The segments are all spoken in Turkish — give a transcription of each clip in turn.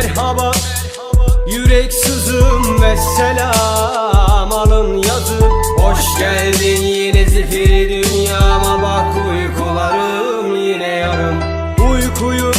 Merhaba. Yürek sızım ve selam alın yazı. Hoş geldin yine zifiri dünyama. Bak uykularım yine yarım. Uykuyu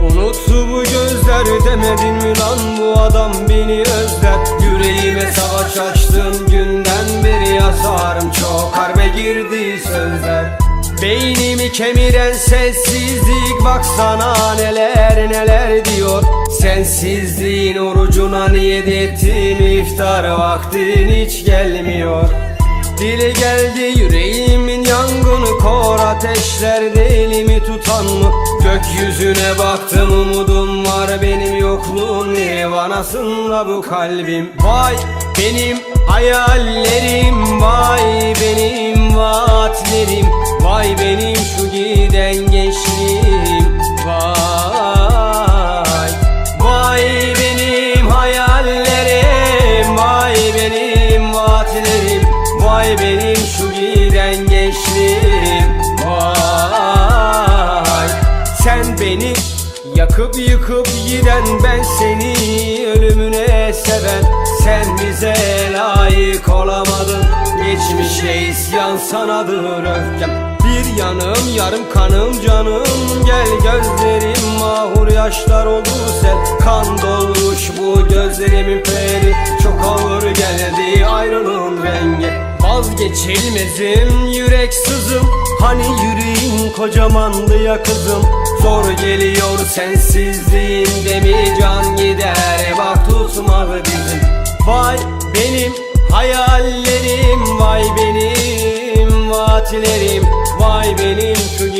unuttu bu gözler. Demedin mi lan bu adam beni özler? Yüreğime savaş açtın. Günden beri yazarım çok harbe girdi sözler Beynimi kemiren sessizlik baksana neler neler diyor. Sensizliğin orucuna niyet ettim iftar vaktin hiç gelmiyor. Dile geldi yüreğimin yangını kor ateşlerde elimi tutan mı? Gökyüzüne baktım umudum var benim yokluğun Nirvanasında bu kalbim? Vay benim hayallerim Vay benim şu giden gençliğim. Vay. Sen beni yakıp yıkıp giden Ben seni ölümüne seven. Sen bize layık olamadın. Geçmişe isyan sanadır öfkem. Bir yanım yarım kanım canım. Gel gözlerim mahur yaşlar oldu sel Kan dolmuş bu gözlerimin Vazgeçilmezim yürek sızım. Hani yüreğin kocamandı ya kızım. Zor geliyor sensizliğinde mi can gider. Bak tutmadı bizim. Vay benim hayallerim Vay benim vaatlerim. Vay benim şu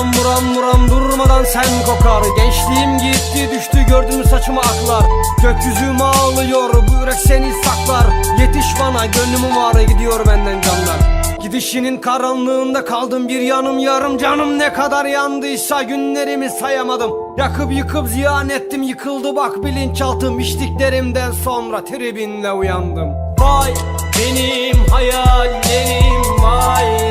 Zulan buram buram durmadan sen kokar. Gençliğim gitti düştü gördün mü saçıma aklar. Gökyüzüm ağlıyor bu yürek seni saklar. Yetiş bana gönlümün var gidiyor benden canlar. Gidişinin karanlığında kaldım bir yanım yarım. Canım ne kadar yandıysa günlerimi sayamadım. Yakıp yıkıp ziyan ettim yıkıldı bak bilinçaltım. İçtiklerimden sonra tribinle uyandım. Vay benim hayallerim Vay